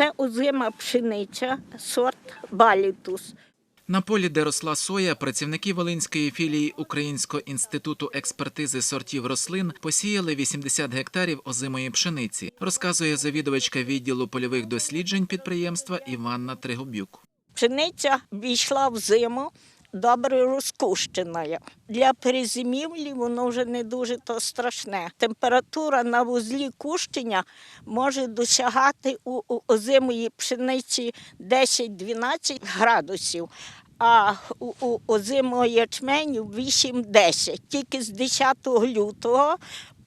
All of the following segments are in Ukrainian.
Це озима пшениця, сорт балітус. На полі, де росла соя, працівники Волинської філії Українського інституту експертизи сортів рослин посіяли 80 гектарів озимої пшениці, розказує завідувачка відділу польових досліджень підприємства Іванна Тригобюк. Пшениця війшла в зиму добре розкущеною. Для перезимівлі воно вже не дуже то страшне. Температура на вузлі кущення може досягати у, у озимої пшениці 10-12 градусів. А у, у озимого ячменю 8-10. Тільки з 10 лютого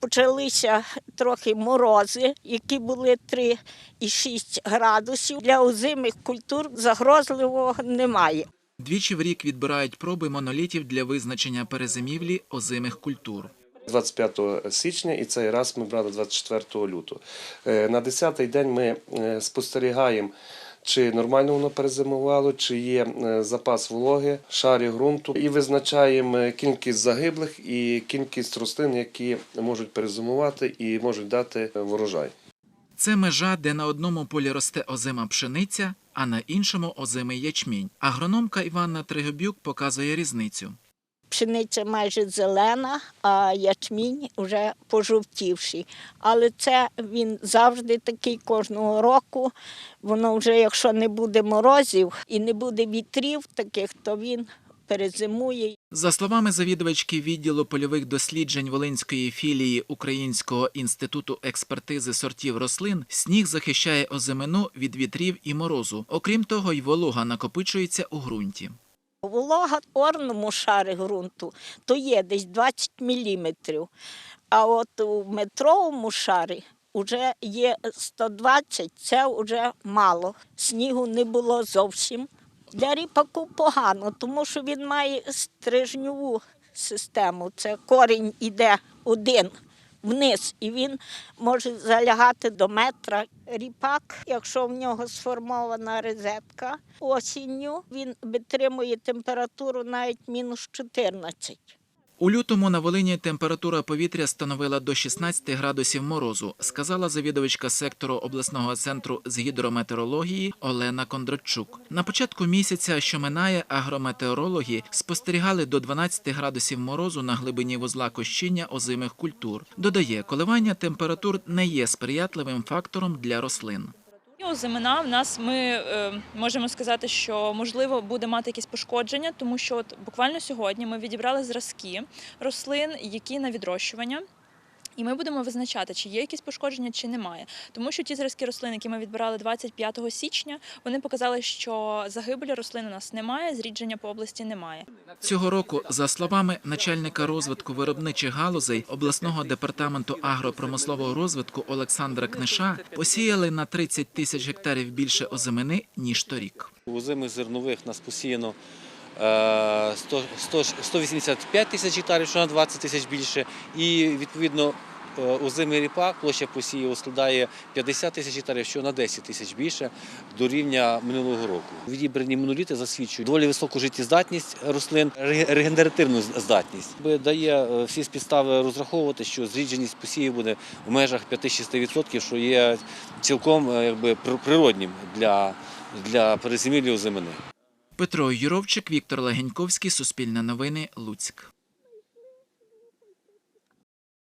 почалися трохи морози, які були 3,6 градусів. Для озимих культур загрозливого немає. Двічі в рік відбирають проби монолітів для визначення перезимівлі озимих культур. 25 січня і цей раз ми брали 24 лютого. Е, На 10-й день ми е, спостерігаємо, чи нормально воно перезимувало, чи є е, запас вологи, шарі ґрунту, і визначаємо кількість загиблих і кількість рослин, які можуть перезимувати і можуть дати врожай. Це межа, де на одному полі росте озима пшениця, а на іншому озимий ячмінь. Агрономка Іванна Тригобюк показує різницю. Пшениця майже зелена, а ячмінь вже пожовтівший. Але це він завжди такий кожного року. Воно вже, якщо не буде морозів і не буде вітрів таких, то він перезимує. За словами завідувачки відділу польових досліджень Волинської філії Українського інституту експертизи сортів рослин, сніг захищає озимину від вітрів і морозу. Окрім того, й волога накопичується у ґрунті. Волога в орному шарі ґрунту то є десь 20 міліметрів. А от у метровому шарі вже є 120, це вже мало. Снігу не було зовсім. Для ріпаку погано, тому що він має стрижньову систему. Це корінь іде один вниз, і він може залягати до метра. Ріпак, якщо в нього сформована розетка осінню, він витримує температуру навіть мінус 14. У лютому на Волині температура повітря становила до 16 градусів морозу, сказала завідувачка сектору обласного центру з гідрометеорології Олена Кондрачук. На початку місяця, що минає, агрометеорологи спостерігали до 12 градусів морозу на глибині вузла кощіння озимих культур. Додає, коливання температур не є сприятливим фактором для рослин. Озимина в нас ми е, можемо сказати, що можливо буде мати якісь пошкодження, тому що от буквально сьогодні ми відібрали зразки рослин, які на відрощування. І ми будемо визначати, чи є якісь пошкодження, чи немає. Тому що ті зразки рослин, які ми відбирали 25 січня, вони показали, що загибелі рослин у нас немає, зрідження по області немає. Цього року, за словами начальника розвитку виробничих галузей обласного департаменту агропромислового розвитку Олександра Книша, посіяли на 30 тисяч гектарів більше озимини ніж торік. У зимих зернових нас посіяно 100, 100, 185 тисяч гектарів, що на 20 тисяч більше. І відповідно е, озимий ріпак, площа посіву складає 50 тисяч гектарів, що на 10 тисяч більше до рівня минулого року. Відібрані моноліти засвідчують доволі високу життєздатність рослин, регенеративну здатність. Дає е, всі підстави розраховувати, що зрідженість посівів буде в межах 5-6%, що є цілком е, якби, природнім для, для перезимівлі озимини. Петро Юровчик, Віктор Легеньковський, Суспільне новини, Луцьк.